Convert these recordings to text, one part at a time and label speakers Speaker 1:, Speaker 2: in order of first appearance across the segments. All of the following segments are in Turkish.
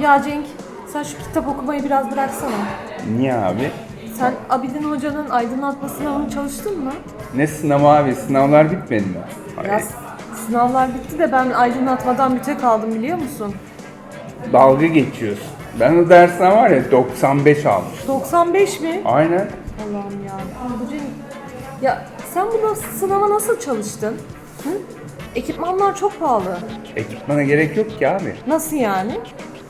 Speaker 1: Ya Cenk, sen şu kitap okumayı biraz bıraksana.
Speaker 2: Niye abi?
Speaker 1: Sen Abidin Hoca'nın aydınlatma sınavını çalıştın mı?
Speaker 2: Ne sınavı abi? Sınavlar bitmedi mi?
Speaker 1: Ya sınavlar bitti de ben aydınlatmadan büte kaldım biliyor musun?
Speaker 2: Dalga geçiyorsun. Ben o dersten var ya 95 almıştım.
Speaker 1: 95 mi?
Speaker 2: Aynen.
Speaker 1: Allah'ım ya. Bu Cenk. Ya sen bu sınava nasıl çalıştın? Hı? Ekipmanlar çok pahalı.
Speaker 2: Ekipmana gerek yok ki abi.
Speaker 1: Nasıl yani?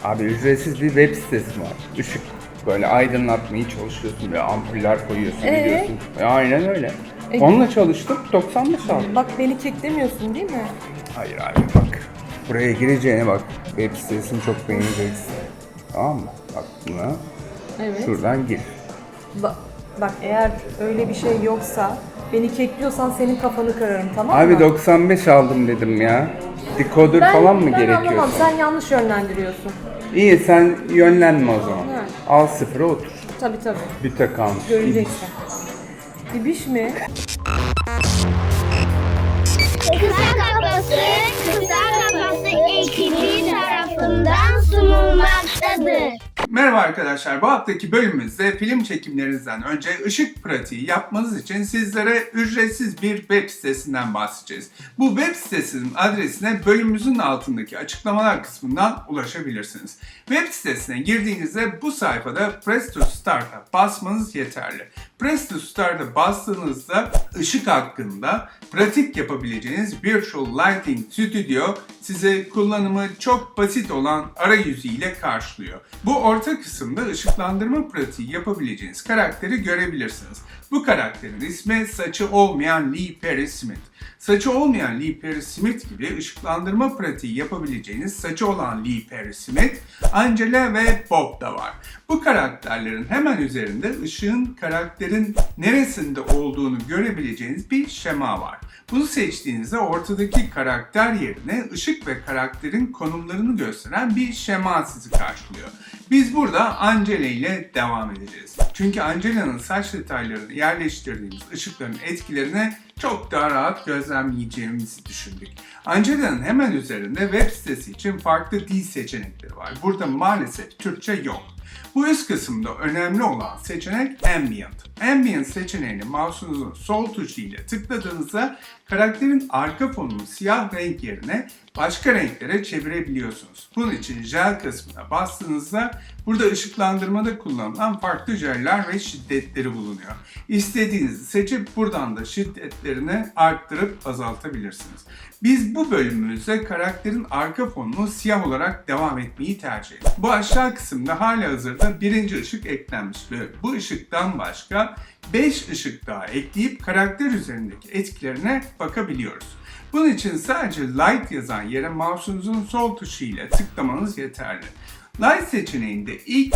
Speaker 2: Abi ücretsiz bir web sitesi var. Işık böyle aydınlatmayı çalışıyorsun ve ampuller koyuyorsun
Speaker 1: Ee?
Speaker 2: biliyorsun. E, aynen öyle.
Speaker 1: E-
Speaker 2: Onunla çalıştım 95 aldım.
Speaker 1: Bak beni keklemiyorsun değil mi?
Speaker 2: Hayır abi bak. Buraya gireceğine bak. Web sitesini çok beğeneceksin. Tamam mı? Bak buna.
Speaker 1: Evet.
Speaker 2: Şuradan gir.
Speaker 1: Ba- bak eğer öyle bir şey yoksa beni kekliyorsan senin kafanı kırarım tamam mı?
Speaker 2: Abi 95 aldım dedim ya. Decoder
Speaker 1: ben,
Speaker 2: falan mı
Speaker 1: ben
Speaker 2: gerekiyor?
Speaker 1: anlamam sen yanlış yönlendiriyorsun.
Speaker 2: İyi sen yönlenme o zaman.
Speaker 1: Evet.
Speaker 2: Al sıfıra otur.
Speaker 1: Tabii tabii.
Speaker 2: Bir takan.
Speaker 1: Göreceksin. İbiş mi?
Speaker 3: Kısa Kafası, Kısa Kafası ekibi tarafından sunulmaktadır.
Speaker 4: Merhaba arkadaşlar. Bu haftaki bölümümüzde film çekimlerinizden önce ışık pratiği yapmanız için sizlere ücretsiz bir web sitesinden bahsedeceğiz. Bu web sitesinin adresine bölümümüzün altındaki açıklamalar kısmından ulaşabilirsiniz. Web sitesine girdiğinizde bu sayfada Press to Start'a basmanız yeterli. Press to Start'a bastığınızda ışık hakkında pratik yapabileceğiniz Virtual Lighting Studio size kullanımı çok basit olan arayüzü ile karşılıyor. Bu orta kısımda ışıklandırma pratiği yapabileceğiniz karakteri görebilirsiniz. Bu karakterin ismi saçı olmayan Lee Perry Smith. Saçı olmayan Lee Perry Smith gibi ışıklandırma pratiği yapabileceğiniz saçı olan Lee Perry Smith, Angela ve Bob da var. Bu karakterlerin hemen üzerinde ışığın karakterin neresinde olduğunu görebileceğiniz bir şema var. Bunu seçtiğinizde ortadaki karakter yerine ışık ve karakterin konumlarını gösteren bir şema sizi karşılıyor. Biz burada Angela ile devam edeceğiz. Çünkü Angela'nın saç detaylarını yerleştirdiğimiz ışıkların etkilerini çok daha rahat gözlemleyeceğimizi düşündük. Angela'nın hemen üzerinde web sitesi için farklı dil seçenekleri var. Burada maalesef Türkçe yok. Bu üst kısımda önemli olan seçenek Ambient. Ambient seçeneğini mouse'unuzun sol tuşu ile tıkladığınızda karakterin arka fonunu siyah renk yerine başka renklere çevirebiliyorsunuz. Bunun için jel kısmına bastığınızda burada ışıklandırmada kullanılan farklı jeller ve şiddetleri bulunuyor. İstediğinizi seçip buradan da şiddetlerini arttırıp azaltabilirsiniz. Biz bu bölümümüzde karakterin arka fonunu siyah olarak devam etmeyi tercih ettik. Bu aşağı kısımda hala hazırda birinci ışık eklenmiş ve bu ışıktan başka 5 ışık daha ekleyip karakter üzerindeki etkilerine bakabiliyoruz. Bunun için sadece Light yazan yere mouse'unuzun sol tuşu ile tıklamanız yeterli. Light seçeneğinde ilk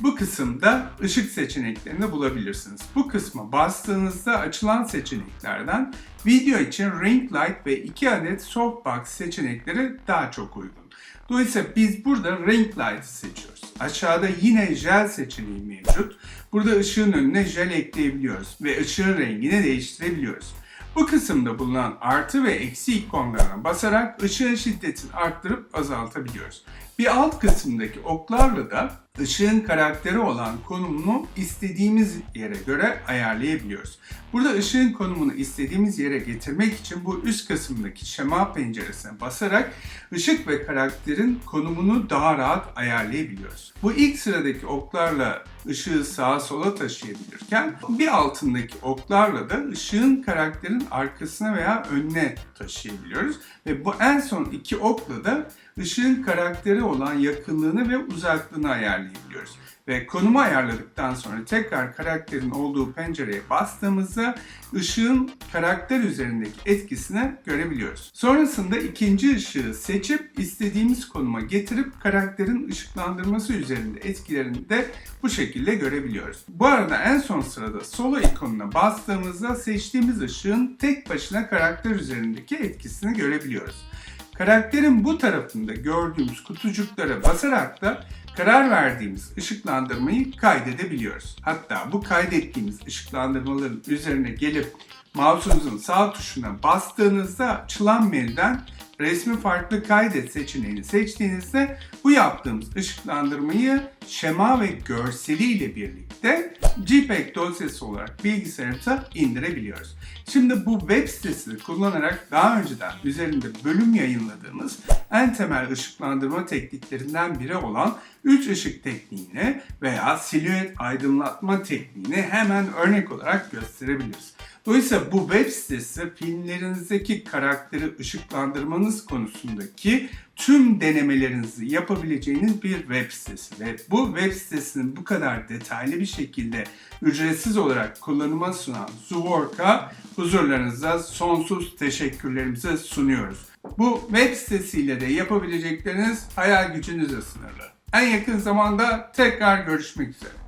Speaker 4: bu kısımda ışık seçeneklerini bulabilirsiniz. Bu kısma bastığınızda açılan seçeneklerden video için ring light ve 2 adet softbox seçenekleri daha çok uygun. Dolayısıyla biz burada ring light'ı seçiyoruz. Aşağıda yine jel seçeneği mevcut. Burada ışığın önüne jel ekleyebiliyoruz ve ışığın rengini değiştirebiliyoruz. Bu kısımda bulunan artı ve eksi ikonlarına basarak ışığın şiddetini arttırıp azaltabiliyoruz. Bir alt kısımdaki oklarla da ışığın karakteri olan konumunu istediğimiz yere göre ayarlayabiliyoruz. Burada ışığın konumunu istediğimiz yere getirmek için bu üst kısımdaki şema penceresine basarak ışık ve karakterin konumunu daha rahat ayarlayabiliyoruz. Bu ilk sıradaki oklarla ışığı sağa sola taşıyabilirken bir altındaki oklarla da ışığın karakterin arkasına veya önüne taşıyabiliyoruz. Ve bu en son iki okla da ışığın karakteri olan yakınlığını ve uzaklığını ayarlayabiliyoruz. Ve konumu ayarladıktan sonra tekrar karakterin olduğu pencereye bastığımızda ışığın karakter üzerindeki etkisini görebiliyoruz. Sonrasında ikinci ışığı seçip istediğimiz konuma getirip karakterin ışıklandırması üzerinde etkilerini de bu şekilde görebiliyoruz. Bu arada en son sırada solo ikonuna bastığımızda seçtiğimiz ışığın tek başına karakter üzerindeki etkisini görebiliyoruz. Karakterin bu tarafında gördüğümüz kutucuklara basarak da karar verdiğimiz ışıklandırmayı kaydedebiliyoruz. Hatta bu kaydettiğimiz ışıklandırmaların üzerine gelip mouse'unuzun sağ tuşuna bastığınızda açılan menüden resmi farklı kaydet seçeneğini seçtiğinizde bu yaptığımız ışıklandırmayı şema ve görseliyle birlikte JPEG dosyası olarak bilgisayarımıza indirebiliyoruz. Şimdi bu web sitesini kullanarak daha önceden üzerinde bölüm yayınladığımız en temel ışıklandırma tekniklerinden biri olan 3 ışık tekniğini veya silüet aydınlatma tekniğini hemen örnek olarak gösterebiliriz. Dolayısıyla bu web sitesi filmlerinizdeki karakteri ışıklandırmanız konusundaki tüm denemelerinizi yapabileceğiniz bir web sitesi. Ve bu web sitesini bu kadar detaylı bir şekilde ücretsiz olarak kullanıma sunan Zuwork'a huzurlarınızda sonsuz teşekkürlerimizi sunuyoruz. Bu web sitesiyle de yapabilecekleriniz hayal gücünüzle sınırlı. En yakın zamanda tekrar görüşmek üzere.